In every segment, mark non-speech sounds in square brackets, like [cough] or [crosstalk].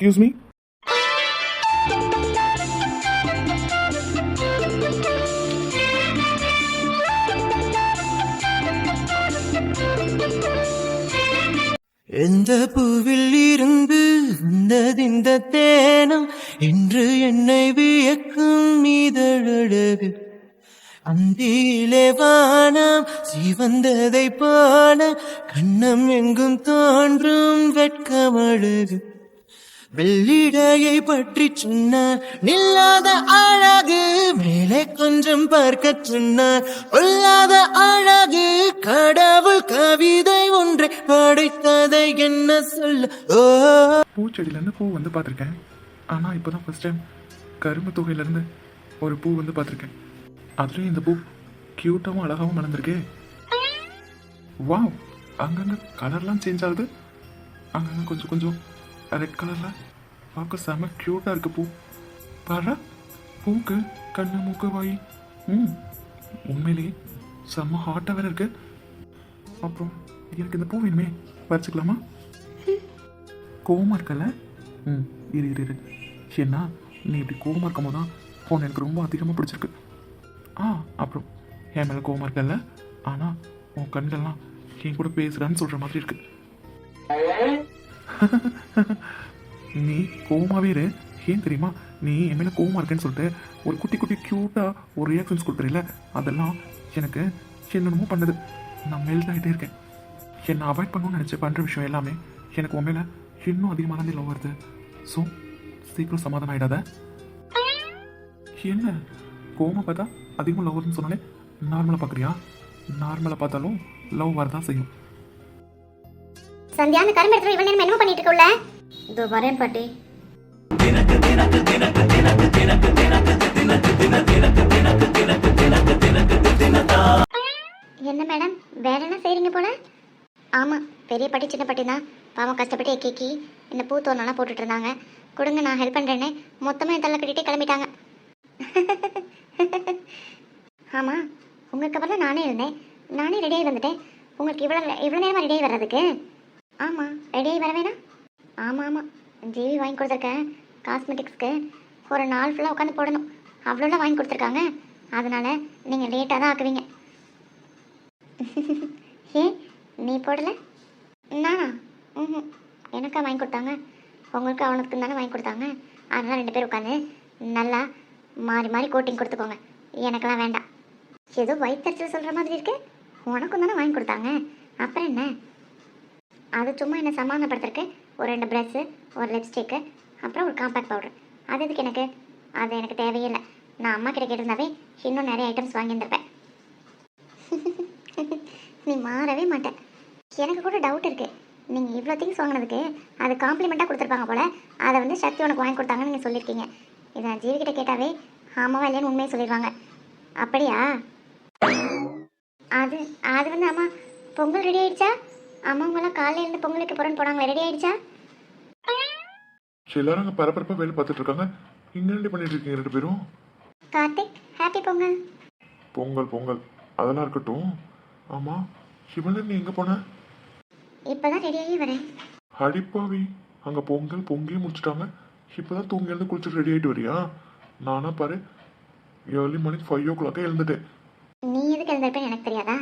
Excuse me எந்த பூவில் இருந்து வந்ததிந்த தேனம்? என்று என்னை வியக்கும் இதழழகு. அந்தியிலே வானம் சிவந்ததை போல கண்ணம் எங்கும் தோன்றும் வெட்கமழகு. வெள்ளிடையை பற்றி சொன்னார் நில்லாத அழகு மேலே கொஞ்சம் பார்க்க சொன்னார் கொள்ளாத அழகு கடவுள் கவிதை ஒன்றை படைத்ததை என்ன சொல்ல? ஓ. பூச்செடியிலேருந்து பூ வந்து பார்த்துருக்கேன். ஆனால் இப்போ தான் ஃபஸ்ட் டைம் கரும்பு தொகையிலேருந்து ஒரு பூ வந்து பார்த்துருக்கேன். அதுலேயும் இந்த பூ க்யூட்டாகவும் அழகாகவும் மலர்ந்துருக்கே வாவ் அங்கங்கே கலர்லாம் சேஞ்ச் ஆகுது. அங்கங்கே கொஞ்சம் கொஞ்சம் ரெட் கலரில் பார்க்க செம க்யூட்டாக இருக்குது பூ. பாரு பூக்கு கண்ணு மூக்கு வாய் ம் உண்மையிலேயே செம்ம ஹாட்டாக வேற இருக்கு. அப்புறம் எனக்கு இந்த பூ வேணுமே. பறிச்சுக்கலாமா? கோவமா இருக்கல? ம் இரு இரு இரு. ஏன்னா நீ இப்படி கோவமா இருக்கும் போது தான் ஃபோன் எனக்கு ரொம்ப அதிகமாக பிடிச்சிருக்கு. ஆ அப்புறம் என் மேலே கோவமா இருக்கல? ஆனால் உன் கண்கள்லாம் என் கூட பேசுகிறான்னு சொல்கிற மாதிரி இருக்கு. [laughs] நீ கோமாவே இரு. ஏன் தெரியுமா? நீ என் மேலே கோமா இருக்கேன்னு சொல்லிட்டு ஒரு குட்டி குட்டி க்யூட்டாக ஒரு ரியாக்ஷன்ஸ் கொடுத்துறீல அதெல்லாம் எனக்கு என்னென்னமோ பண்ணுது. நான் மெல்ட் ஆகிட்டே இருக்கேன். என்னை அவாய்ட் பண்ணணும்னு நினச்சி பண்ணுற விஷயம் எல்லாமே எனக்கு உன் மேலே இன்னும் அதிகமாக தான் லவ் வருது. ஸோ சீக்கிரம் சமாதானம் ஆகிடாத என்ன? கோமா பார்த்தா அதிகமாக லவ் வருதுன்னு சொன்னாலே நார்மலாக பார்க்குறியா? நார்மலாக பார்த்தாலும் லவ் வரதான் செய்யும். சந்தியா அந்த கரும்பு எடுத்து இவன் என்ன பண்ணிட்டு இருக்க இதோ வரேன் பாட்டி. என்ன மேடம் வேற என்ன செய்றீங்க போல? ஆமா பெரிய பாட்டி சின்ன பாட்டி தான். பாவம் கஷ்டப்பட்டு கேக்கி இந்த பூ தோரணம்லாம் போட்டுட்டு இருந்தாங்க. கொடுங்க நான் ஹெல்ப் பண்றேன்னு மொத்தமா என் தள்ள கட்டிட்டு கிளம்பிட்டாங்க. ஆமா உங்களுக்கு அப்புறம் நானே இருந்தேன். நானே ரெடியாகி வந்துட்டேன். உங்களுக்கு இவ்வளோ இவ்வளோ நேரமாக ரெடியாகி வர்றதுக்கு? ஆமாம் ரெடியாகி வர வேணாம். ஆமாம். ஆமாம் ஜிவி வாங்கி கொடுத்துருக்கேன் காஸ்மெட்டிக்ஸ்க்கு ஒரு நாள் ஃபுல்லாக உட்காந்து போடணும். அவ்வளோலாம் வாங்கி கொடுத்துருக்காங்க. அதனால் நீங்கள் லேட்டாக தான் ஆக்குவீங்க. [laughs] ஏன் நீ போடலை? நானா? ம் எனக்கா வாங்கி கொடுத்தாங்க. உங்களுக்கு அவனுக்கு தானே வாங்கி கொடுத்தாங்க. அதனால் ரெண்டு பேர் உட்காந்து நல்லா மாறி மாறி கோட்டிங் கொடுத்துக்கோங்க. எனக்கெல்லாம் வேண்டாம். ஏதோ வயிற்றுச்சல் சொல்கிற மாதிரி இருக்கு. உனக்கும் தானே வாங்கி கொடுத்தாங்க. அப்புறம் என்ன? அது சும்மா என்னை சமாதானப்படுத்துறக்கு ஒரு ரெண்டு ப்ரெஷ்ஷு ஒரு லிப்ஸ்டிக்கு அப்புறம் ஒரு காம்பேக்ட் பவுடர் அது எதுக்கு எனக்கு? அது எனக்கு தேவையில்லை நான் அம்மா கிட்ட கேட்டிருந்தாவே இன்னும் நிறைய ஐட்டம்ஸ் வாங்கியிருந்திருப்பேன். [laughs] நீ மாறவே மாட்டேன் எனக்கு கூட டவுட் இருக்குது நீங்கள் இவ்வளோ திங்ஸ் வாங்கினதுக்கு அது காம்ப்ளிமெண்ட்டாக கொடுத்துருப்பாங்க போல். அதை வந்து சக்தி உனக்கு வாங்கி கொடுத்தாங்கன்னு நீங்கள் சொல்லியிருக்கீங்க. இதை நான் ஜீவிகிட்ட கேட்டாவே ஆமாவா இல்லைன்னு உண்மையை சொல்லிடுவாங்க. அப்படியா? அது அது வந்து அம்மா பொங்கல் ரெடி ஆயிடுச்சா? அம்மாவங்களாம் காலையில இருந்து பொங்கல் வைக்க போறேன்னு போனாங்களே ரெடி ஆயிடுச்சா? சரி, எல்லாரும் அங்கே பரபரப்பாக வேலை பார்த்துட்டு இருக்காங்க. இங்கே ரெண்டு பண்ணிட்டு இருக்கீங்க ரெண்டு பேரும்? கார்த்திக் ஹாப்பி பொங்கல். பொங்கல் பொங்கல். அதெல்லாம் இருக்கட்டும். ஆமாம் சிவனன் நீ எங்கே போன? இப்பதான் ரெடி ஆகி வரேன். அடிப்பாவி அங்கே பொங்கல் பொங்கி முடிச்சிட்டாங்க. இப்போ தான் தூங்கி எழுந்து குளிச்சுட்டு ரெடி ஆகிட்டு வரியா? நானா பாரு ஏர்லி மார்னிங் ஃபைவ் ஓ கிளாக்கே எழுந்துட்டேன் நீ எதுக்கு எழுந்திருப்பேன்னு எனக்கு தெரியாதா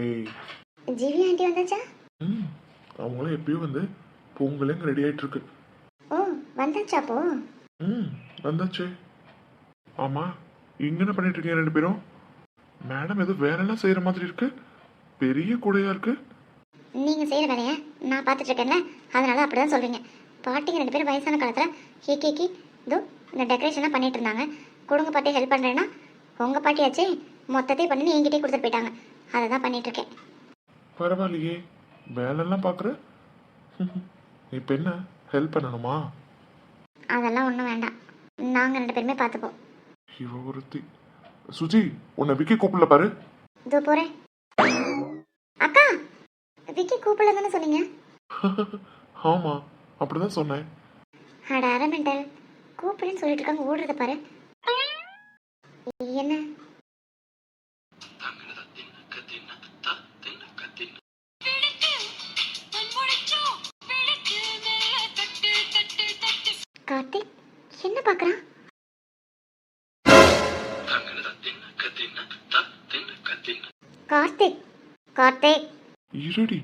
ஏய் ஜிவி ஆண்டி வந்தாச்சா ம் எப்பயும் வந்து பொங்கலே இங்கே ரெடி ஆகிட்டு இருக்கு ஓ வந்தாச்சா அப்போ? ம் வந்தாச்சே. ஆமாம் இங்கே என்ன பண்ணிட்டு இருக்கீங்க ரெண்டு பேரும்? மேடம் ஏதோ வேற எல்லாம் செய்கிற மாதிரி இருக்கு? பெரிய கூடையா இருக்கு. நீங்க செய்யற வேலைய நான் பார்த்துட்டு இருக்கேன்ல அதனால அப்படிதான் சொல்றீங்க. பாட்டிங்க ரெண்டு பேரும் வயசான காலத்துல கே கேக்கி இதோ இந்த டெக்கரேஷன்லாம் பண்ணிட்டு இருந்தாங்க. கொடுங்க பாட்டி ஹெல்ப் பண்றேன்னா உங்க பாட்டியாச்சே மொத்தத்தையும் பண்ணி என்கிட்டயே கொடுத்துட்டு போயிட்டாங்க. அதை தான் பண்ணிட்டு இருக்கேன். பரவாயில்லையே. வேலைலாம் பார்க்குற இப்போ என்ன? ஹெல்ப் பண்ணணுமா? அதெல்லாம் ஒன்றும் வேண்டாம். நாங்கள் ரெண்டு பேருமே பார்த்துப்போம் இவ ஒருத்தி. சுஜி உன்னை விக்கி கூப்பிடல பாரு. இதோ போகிறேன் அக்கா விக்கி கூப்பிடல தானே சொன்னீங்க. ஆமா அப்படிதான் சொன்னேன். அட அரமெண்டல் கூப்பிடுன்னு சொல்லிட்டு இருக்காங்க ஓடுறத பாரு. கார்த்திக். இருடி.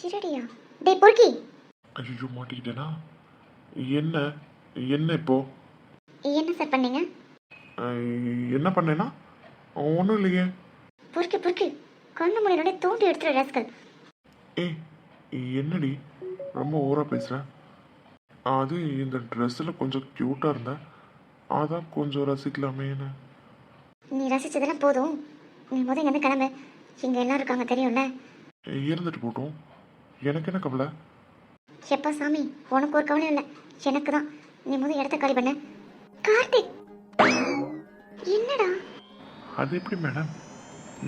சிரடியா? டேய் பொறுக்கி. ஐயோ மாட்டிக்கிட்டேனா? என்ன என்ன இப்போ? என்ன சார் பண்ணீங்க? என்ன பண்ணேன்னா? ஒன்றும் இல்லையே. பொறுக்கி பொறுக்கி. கண்ணு மணியோட தூண்டி எடுத்துரு ராஸ்கல். ஏய் என்னடி? ரொம்ப ஓவராக பேசுகிறேன் அது இந்த ட்ரெஸ்ஸில் கொஞ்சம் க்யூட்டாக இருந்தேன் அதான் கொஞ்சம் ரசிக்கலாமேன்னு. நீ ரசிச்சதெல்லாம் போதும். நீ முதல் இங்கேருந்து கிளம்பு. இங்கே எல்லாம் இருக்காங்க தெரியும்ல? இருந்துட்டு போட்டோம். எனக்கு என்ன கவலை? எப்பா சாமி உனக்கு ஒரு கவலையும் இல்லை. எனக்கு தான் நீ முதல் இடத்த காலி பண்ணு. கார்த்திக்! என்னடா? அது எப்படி மேடம்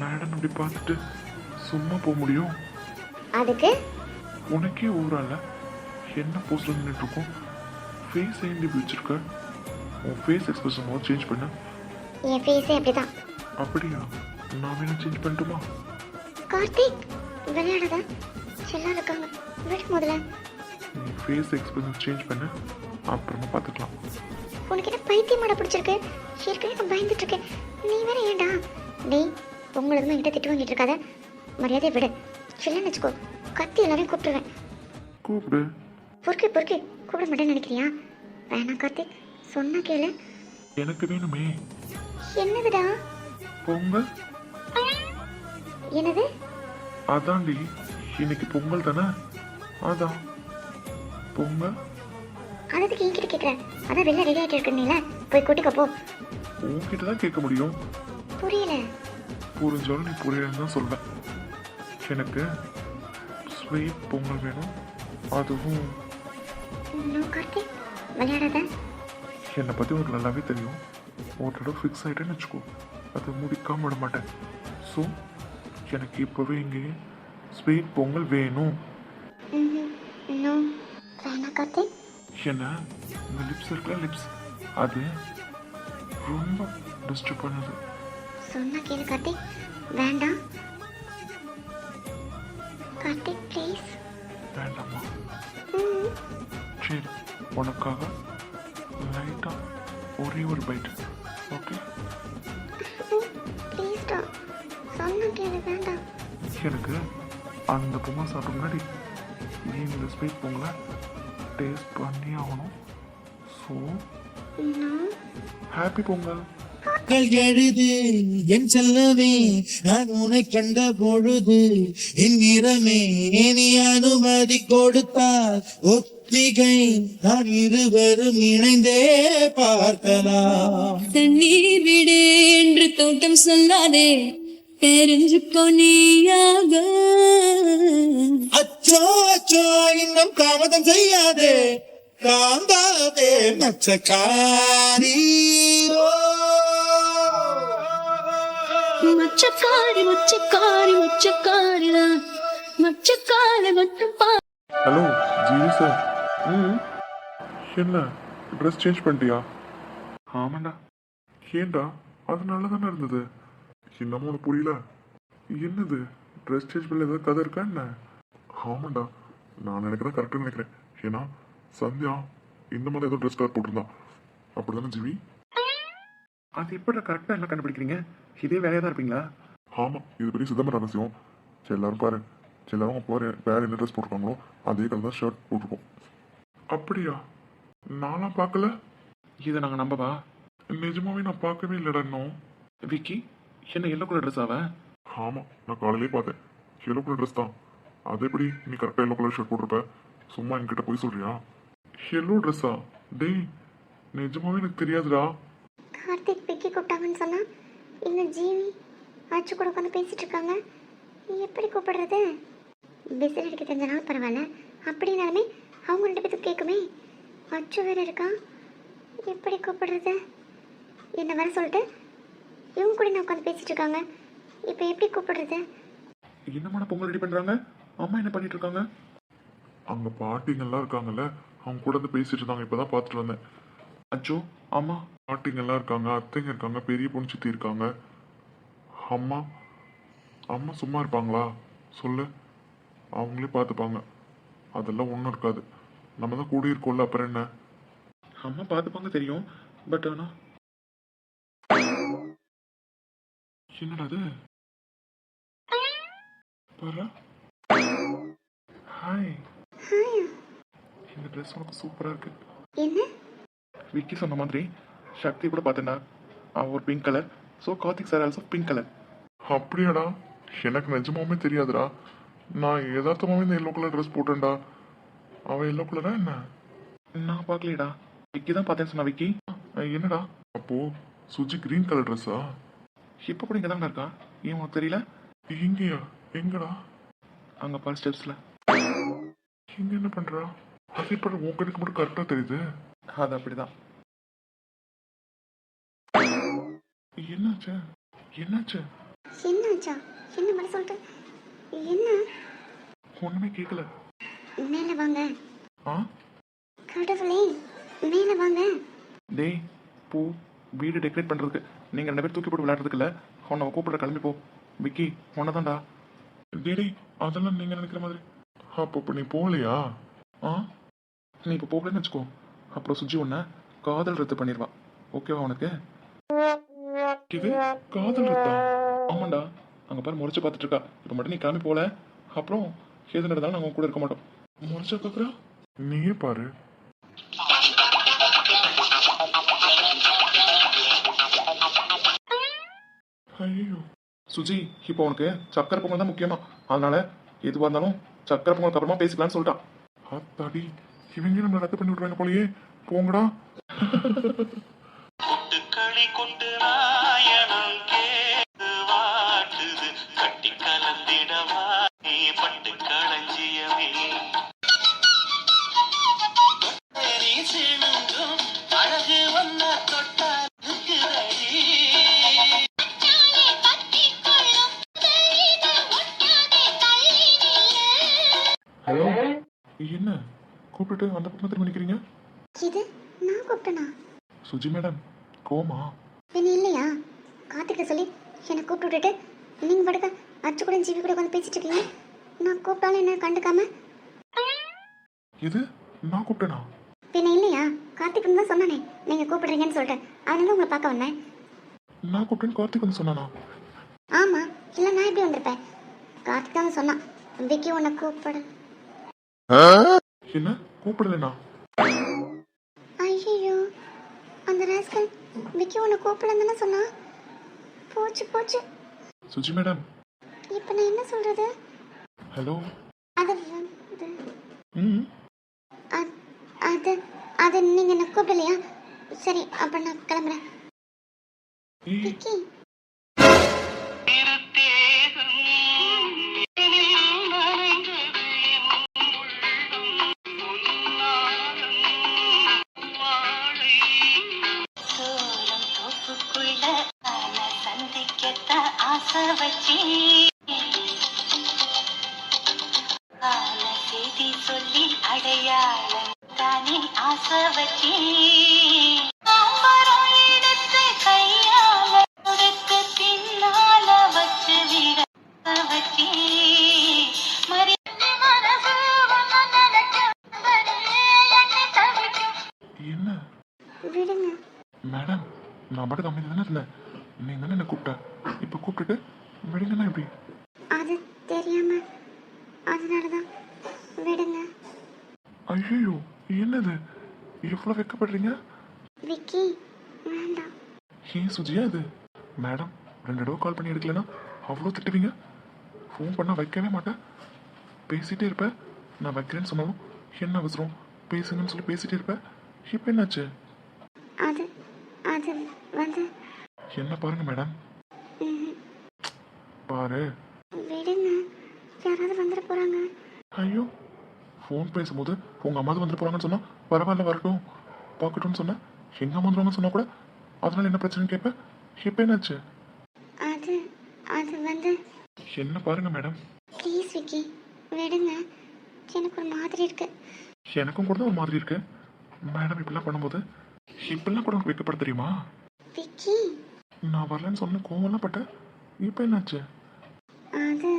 மேடம் அப்படி பார்த்துட்டு சும்மா போக முடியும்? அதுக்கு? உனக்கே ஊரால என்ன போஸ்டில் நின்றுட்டு இருக்கோம் ஃபேஸ் ஏண்டி இப்படி வச்சிருக்க? உன் ஃபேஸ் எக்ஸ்பிரஷன் சேஞ்ச் பண்ண. என் ஃபேஸே அப்படிதான். அப்படியா? நான் வேணா சேஞ்ச் பண்ணட்டுமா? கார்த்திக் விளையாடாத. எல்லாம் இருக்காங்க விடு முதல்ல. நீ ஃபேஸ் எக்ஸ்பிரஷன் சேஞ்ச் பண்ண. அப்புறமா பார்த்துக்கலாம். உனக்கு என்ன பைத்தியமாட பிடிச்சிருக்கு. ஏற்கனவே நான் பயந்துட்டு இருக்கேன் நீ வேற ஏன்டா? டேய் உங்களுக்கு என்கிட்ட திட்டு வாங்கிட்டு இருக்காத. மரியாதை விடு. இல்லைன்னு வச்சுக்கோ. கத்தி எல்லாரையும் கூப்பிட்டுருவேன். கூப்பிடு. பொறுக்கி பொறுக்கி. கூப்பிட மாட்டேன்னு நினைக்கிறியா? வேணாம் கார்த்திக். சொன்னா கேளு. எனக்கு வேணுமே. என்னதுடா? பொங்கல். என்னது? அதான்டி இன்னைக்கு பொங்கல் தானே? அதான். பொங்கல்? அதுக்கு என்கிட்ட கேட்குறேன் அதான் வெளில ரெடி ஆகிட்டு இருக்கீங்களா போய் கூட்டிக்கோ போ. உன்கிட்ட தான் கேட்க முடியும். புரியல. புரிஞ்சாலும் நீ புரியலன்னு தான் சொல்வேன். எனக்கு ஸ்வீட் பொங்கல் வேணும். அதுவும் விளையாடாத. என்னை பற்றி உனக்கு நல்லாவே தெரியும். தடவை ஃபிக்ஸ் ஆகிட்டேன்னு வச்சுக்கோ. அதை முடிக்காம விட மாட்டேன். ஸோ எனக்கு இப்போவே இங்கே ஸ்வீட் பொங்கல் வேணும். என்ன இந்த லிப்ஸ் இருக்குல்ல லிப்ஸ் அது ரொம்ப டிஸ்டர்ப் பண்ணுது. சொன்னா கேளு கார்த்திக் வேண்டாம். கார்த்திக் ப்ளீஸ் வேண்டாமா? சரி உனக்காக லைட்டாக ஒரே ஒரு பைட் அந்த பொங்கல் சாப்பிட முன்னாடி நீ இந்த ஸ்வீட் பொங்கலை டேஸ்ட் பண்ணி ஆகணும். ஸோ ஹாப்பி பொங்கல் மக்கள் எழுது என் செல்லவே நான் உன்னை கண்ட பொழுது என் நிறமே நீ அனுமதி கொடுத்தால் ஒத்திகை நான் இருவரும் இணைந்தே பார்க்கலாம். தண்ணீர் விடு என்று தோட்டம் சொல்லாதே. தெரிஞ்சுக்கோ நீயாக அச்சோ அச்சோ இன்னும் தாமதம் செய்யாதே. காந்தாதே மச்சக்காரி மச்சக்காரி மச்சக்காரி மச்சக்காரிதான் மச்சக்காரி மட்டும் பா ஹலோ ஜிவி சார் ம். என்ன ட்ரெஸ் சேஞ்ச் பண்ணிட்டியா? ஆமாண்டா. ஏன்டா அது நல்லா தானே இருந்தது. இன்னமும் உனக்கு புரியல. என்னது? ட்ரெஸ் சேஞ்ச் பண்ணல ஏதாவது கதை இருக்கா என்ன? ஆமாண்டா. நான் நினைக்கிறேன் கரெக்டாக நினைக்கிறேன். ஏன்னா சந்தியா இந்த மாதிரி ஏதோ ட்ரெஸ் கலர் போட்டிருந்தான். அப்படி தானே ஜிவி? அது எப்படி கரெக்டாக என்ன கண்டுபிடிக்கிறீங்க? இதே வேலையாக தான் இருப்பீங்களா? ஆமாம் இது பெரிய சிதம்பரம் ரகசியம். சரி எல்லாரும் பாரு. சரி எல்லாரும் போகிற வேறு என்ன ட்ரெஸ் போட்டிருக்காங்களோ அதே கலர் தான் ஷர்ட் போட்டிருக்கோம். அப்படியா? நான்லாம் பார்க்கல? இதை நாங்கள் நம்பவா? நிஜமாவே நான் பார்க்கவே இல்லைடா இன்னும். விக்கி என்ன எல்லோ கலர் ட்ரெஸ் ஆவ ஆமாம் நான் காலையிலே பார்த்தேன். எல்லோ கலர் ட்ரெஸ் தான். அது எப்படி நீ கரெக்டாக எல்லோ கலர் ஷர்ட் போட்டிருப்ப? சும்மா என்கிட்ட போய் சொல்றியா? எல்லோ ட்ரெஸ்ஸா டேய் நிஜமாவே எனக்கு தெரியாதுடா. கார்த்திக் பிக்கி கூப்பிட்டாங்கன்னு சொன்னா இந்த ஜீவி ஆச்சு கூட உட்காந்து பேசிட்டு இருக்காங்க. எப்படி கூப்பிடுறது? விசில் அடிக்க தெரிஞ்சனாலும் பரவாயில்ல. அப்படின்னாலுமே அவங்க ரெண்டு பேத்துக்கு கேட்குமே அச்சு வேற இருக்கான் எப்படி கூப்பிடுறது? என்ன வர சொல்லிட்டு இவங்க கூட நான் உட்காந்து பேசிட்டு இருக்காங்க? இப்போ எப்படி கூப்பிடுறது? என்னமான பொங்கல் ரெடி பண்றாங்க? அம்மா என்ன பண்ணிட்டு இருக்காங்க? அங்க பாட்டிங்கெல்லாம் இருக்காங்கல்ல அவங்க கூட வந்து பேசிட்டு இருந்தாங்க இப்பதான் பார்த்துட்டு வந்தேன். அச்சோ அம்மா. பாட்டிங்கெல்லாம் இருக்காங்க அத்தைங்க இருக்காங்க பெரிய பொண்ணு சித்தி இருக்காங்க. அம்மா அம்மா சும்மா இருப்பாங்களா? சொல்லு. அவங்களே பார்த்துப்பாங்க. அதெல்லாம் ஒன்றும் இருக்காது. நம்ம தான் கூட இருக்கோம்ல அப்புறம் என்ன? அம்மா பார்த்துப்பாங்க தெரியும். பட் ஆனா என்னடா அது பாரு ஹாய் இந்த ட்ரெஸ் உனக்கு சூப்பரா இருக்கு. என்ன? விக்கி சொன்ன மாதிரி சக்தி கூட பார்த்தேன்டா அவ ஒரு pink colour so Karthik sir also pink colour அப்படியாடா? எனக்கு நிஜமாவே தெரியாதுடா. நான் யதார்த்தமாவே இந்த எல்லோ கலர் ட்ரெஸ் போட்டேன்டா. அவன் எல்லோ கலரா என்ன? நான் பார்க்கலையடா விக்கி தான் பார்த்தேன்னு சொன்னா விக்கி. என்னடா? அப்போ சுஜி கிரீன் கலர் ட்ரெஸ்ஸா இப்போ கூட இங்கே தான் இருக்கா? ஏன் உனக்கு தெரியல? எங்கேயா எங்கடா? அங்கே பாரு ஸ்டெப்ஸில் இங்க என்ன பண்றா? அது இப்ப உன் கணக்கு மட்டும் கரெக்டா தெரியுது. அது அப்படிதான். என்னாச்சு? என்னாச்சு? என்னாச்சா? என்ன மாதிரி சொல்லிட்டு என்ன? ஒன்றுமே கேட்கல மேலே வாங்க. ஆ? கடவுளே மேலே வாங்க. டேய் பூ வீடு டெக்கரேட் பண்ணுறதுக்கு நீங்கள் ரெண்டு பேர் தூக்கி போட்டு விளையாடுறதுக்கு இல்லை உன்னை கூப்பிட கிளம்பி போ விக்கி உன்னை தான்டா டேடி அதெல்லாம் நீங்க நினைக்கிற மாதிரி. அப்போ இப்ப நீ போகலையா? ஆ? நீ இப்போ போகலன்னு வச்சுக்கோ. அப்புறம் சுஜி உன்னை காதல் ரத்து பண்ணிடுவா. ஓகேவா உனக்கு? இது காதல் இருக்கா ஆமாண்டா. அங்கே பாரு முறைச்சு பார்த்துட்டு இருக்கா. இப்போ மட்டும் நீ கிளம்பி போகல. அப்புறம் எது நடந்தாலும் நாங்கள் கூட இருக்க மாட்டோம். முறைச்சா பாக்குறா நீயே பாரு. ஐயோ. சுஜி இப்போ உனக்கு சக்கரை பொங்கல் தான் முக்கியமா? அதனால எதுவாக இருந்தாலும் சக்கரை பொங்கலுக்கு அப்புறமா பேசிக்கலாம்னு சொல்லிட்டான். அத்தாடி இவங்க நம்மள ரத்து பண்ணி விடுறாங்க போலயே. போங்கடா. கொண்டு சுஜி மேடம் கோமா. பின்ன இல்லையா? கார்த்திகை சொல்லி என்னை கூப்பிட்டு விட்டுட்டு நீங்கள் படுக்க அச்சு கூட ஜிபி கூட உட்காந்து பேசிட்டு இருக்கீங்க. நான் கூப்பிட்டாலும் என்ன கண்டுக்காம? இது நான் கூப்பிட்டேனா? பின்ன இல்லையா? கார்த்திக் தான் சொன்னானே நீங்கள் கூப்பிடுறீங்கன்னு சொல்லிட்டு. அதனால உங்களை பார்க்க வந்தேன். நான் கூப்பிட்டேன்னு கார்த்திக் வந்து சொன்னானா? ஆமாம் இல்லை நான் எப்படி வந்திருப்பேன்? கார்த்திக் தான் சொன்னான் விக்கி உன்னை கூப்பிடு. என்ன? கூப்பிடலண்ணா ஐயோ அந்த ராஸ்கல் விக்கி உன்னை கூப்பிடலன்னு தானே சொன்னான் போச்சு போச்சு. சுஜி மேடம். இப்போ நான் என்ன சொல்கிறது ஹலோ. அது வந்து ம். அ- அது அது நீங்கள் என்ன கூப்பிடலையா? சரி அப்போ நான் கிளம்புறேன். ஏய். விக்கி. வச்சி ஆன செய்தி சொல்லி அடையாளம் தானே ஆசை வச்சி என்னை மேடம் நான் பாட்டுக்கு அமைதி தானே இருந்தேன் தானே என்ன கூப்பிட்ட? இப்போ கூப்பிட்டுட்டு விடுங்கன்னா எப்படி? அது தெரியாம அதனால தான் விடுங்க. ஐயோ என்னது? எவ்வளோ வெக்கப்படுறீங்க? விக்கி வேண்டாம். ஏன் சுஜியா இது? மேடம் ரெண்டு தடவை கால் பண்ணி எடுக்கலனா அவ்வளோ திட்டுவீங்க? ஃபோன் பண்ணால் வைக்கவே மாட்டேன். பேசிட்டே இருப்பேன் நான் வைக்கிறேன்னு சொன்னாலும் என்ன அவசரம்? பேசுங்கன்னு சொல்லி பேசிட்டே இருப்பேன் இப்போ என்னாச்சு? அது அது வந்து என்ன பாருங்க மேடம் பாரு. விடுங்க. யாராவது வந்துட போறாங்க. ஐயோ ஃபோன் பேசும்போது உங்கள் அம்மா வந்துட்டு போகிறாங்கன்னு சொன்னால் பரவாயில்ல வரட்டும். பார்க்கட்டும்னு சொன்னேன். எங்கள் அம்மா வந்துருவாங்கன்னு சொன்னால் கூட அதனால என்ன பிரச்சனைன்னு கேட்பேன் இப்போ என்னாச்சு? அது அது வந்து என்ன பாருங்க மேடம் ப்ளீஸ் விக்கி விடுங்க. எனக்கு ஒரு மாதிரி இருக்கு. எனக்கும் கூட ஒரு மாதிரி இருக்கு. மேடம் இப்படிலாம் பண்ணும்போது இப்படிலாம் கூட உனக்கு வைக்கப்பட தெரியுமா? விக்கி நான் வரலன்னு சொன்ன கோவம்லாம் பட்டேன் இப்போ என்னாச்சு? அது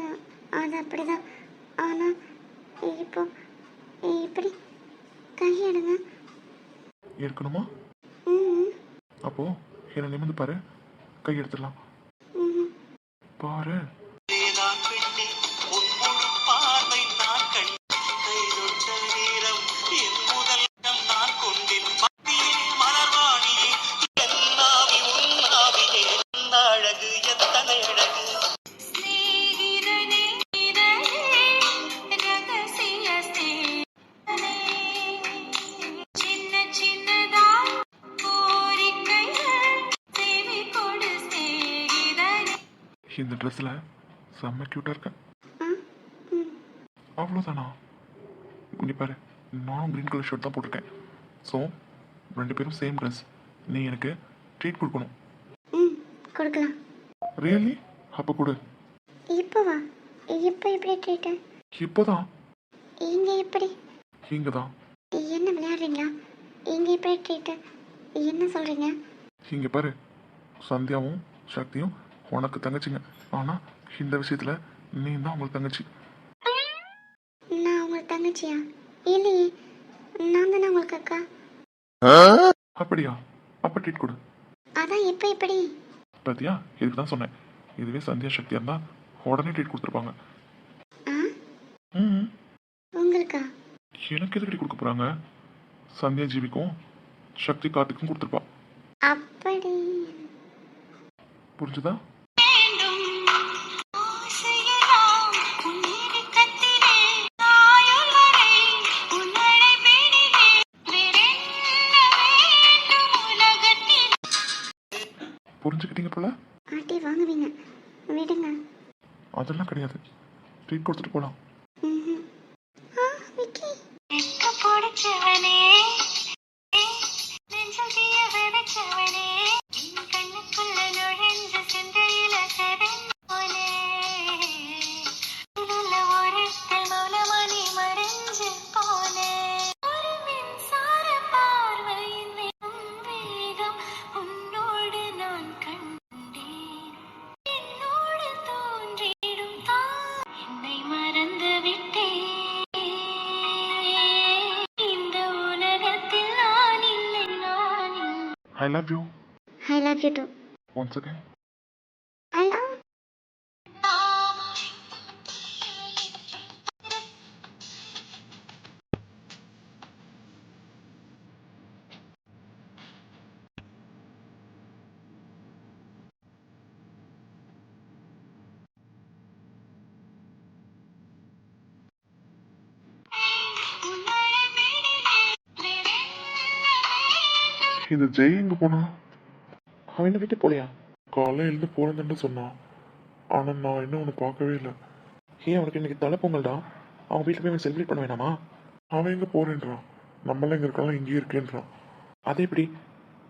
அது அப்படிதான். ஆனா இப்போ இப்படி கையெடுங்க. எடுக்கணுமா ம் அப்போ என்ன நிமிந்து பாரு. கை எடுத்துடலாம். பாரு. ட்ரெஸ்ஸில் செம்ம க்யூட்டாக இருக்கேன் அவ்வளோதானா பாரு நானும் க்ரீன் கலர் ஷர்ட் தான் போட்டிருக்கேன். ஸோ ரெண்டு பேரும் சேம் ட்ரெஸ் நீ எனக்கு ட்ரீட் கொடுக்கணும். ம் கொடுக்கலாம். ரியலி அப்போ கொடு. இப்போவா இப்போ எப்படி ட்ரீட்டு இப்போதான். இங்கே எப்படி? இங்கே தான் என்ன விளையாடுறீங்களா? இங்கே எப்படி ட்ரீட்டு என்ன சொல்கிறீங்க இங்கே பாரு சந்தியாவும் சக்தியும் உனக்கு தங்கச்சிங்க. ஆனால் இந்த விஷயத்தில் நீ தான் உங்களுக்கு தங்கச்சி. நான் உங்களுக்கு தங்கச்சியா? இல்லையே நான் தானே உங்களுக்கு அக்கா அப்படியா? அப்போ ட்ரீட் கொடு. அதான் இப்போ எப்படி? பார்த்தியா இதுக்கு தான் சொன்னேன். இதுவே சந்தியா சக்தியாக இருந்தால் உடனே ட்ரீட் கொடுத்துருப்பாங்க. ம் உங்களுக்கா? எனக்கு எதுக்கடி கொடுக்க போகிறாங்க சந்தியா ஜீவிக்கும் சக்தி கார்த்திக்கும் கொடுத்துருப்பா. அப்படி. புரிஞ்சுதா? புரிஞ்சுக்கிட்டீங்க போல? ஆட்டி வாங்குவீங்க. விடுங்க. அதெல்லாம் கிடையாது. ட்ரீட் கொடுத்துட்டு போகலாம் I love you. I love you too. Once again. இந்த ஜெய் எங்கே போனா? அவன் என்ன வீட்டு போலையா? காலையில் எழுந்து போகிறேன்னு சொன்னான். ஆனால் நான் இன்னும் அவனை பார்க்கவே இல்லை. ஏன் அவனுக்கு இன்னைக்கு தலை பொங்கல்டா அவன் வீட்டில் போய் செலிப்ரேட் பண்ண வேணாமா? அவன் எங்கே போகிறேன்றான் நம்மளாம் இங்கே இருக்கலாம் இங்கேயே இருக்கேன்றான். அதே எப்படி?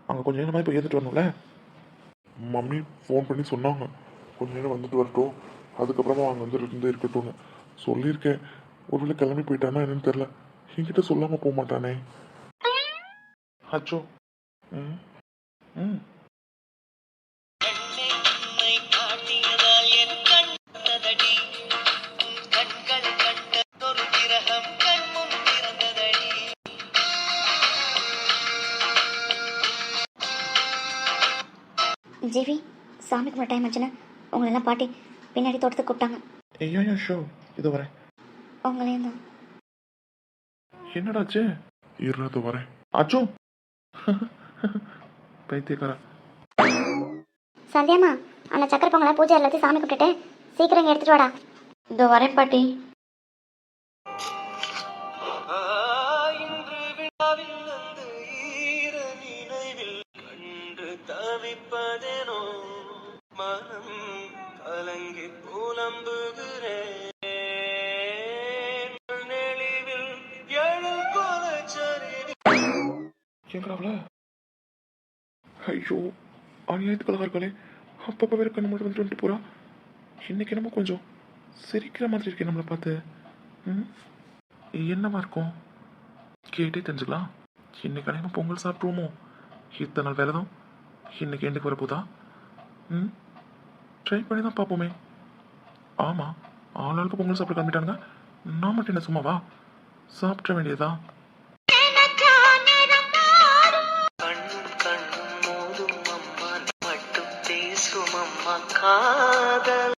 அங்கே கொஞ்சம் நேரமாக போய் ஏற்றுட்டு வரணும்ல? மம்மி ஃபோன் பண்ணி சொன்னாங்க. கொஞ்ச நேரம் வந்துட்டு வரட்டும். அதுக்கப்புறமா அவங்க வந்து இருந்து இருக்கட்டும்னு. சொல்லியிருக்கேன். ஒருவேளை கிளம்பி போயிட்டானா என்னன்னு தெரில என்கிட்ட சொல்லாமல் போக மாட்டானே. அச்சோ ம் ம் ஜிவி சாமி கும்பிட டைம் ஆச்சுன்னா உங்களெல்லாம் பாட்டி பின்னாடி தோட்டத்துக்கு கூப்பிட்டாங்க. ஐயோ ஷோ இது வரேன். உங்களையும் தான். என்னடாச்சு? இருறது வரேன். அச்சோ! பைத்தியக்காரா. சந்தியாமா அந்த சக்கரை பொங்கலை பூஜை எல்லாத்தையும் சாமி கும்பிட்டுட்டு சீக்கிரம் இங்கே எடுத்துட்டு வாடா. இதோ வரேன் பாட்டி. ஆ, ஐயோ அநியாயத்துக்கழகா இருக்காளே அப்பப்போ வேற கண்ணு மட்டும் வந்துட்டு போகிறா போறா. இன்னைக்கு என்னமோ கொஞ்சம் சிரிக்கிற மாதிரி இருக்கே நம்மளை பார்த்து. ம்? என்னவா இருக்கும்? கேட்டே தெரிஞ்சுக்கலாம். இன்னைக்கு அனைவரும் பொங்கல் சாப்பிடுவோமோ இத்தனை நாள் வேலை தான். இன்னைக்கு எண்டுக்கு வரப்போதா? ம்? ட்ரை பண்ணி தான் பார்ப்போமே. ஆமாம் ஆளாளுக்கு பொங்கல் சாப்பிட கிளம்பிட்டானுங்க. நான் மட்டும் என்ன சும்மாவா? சாப்பிட வேண்டியதுதான். காதல்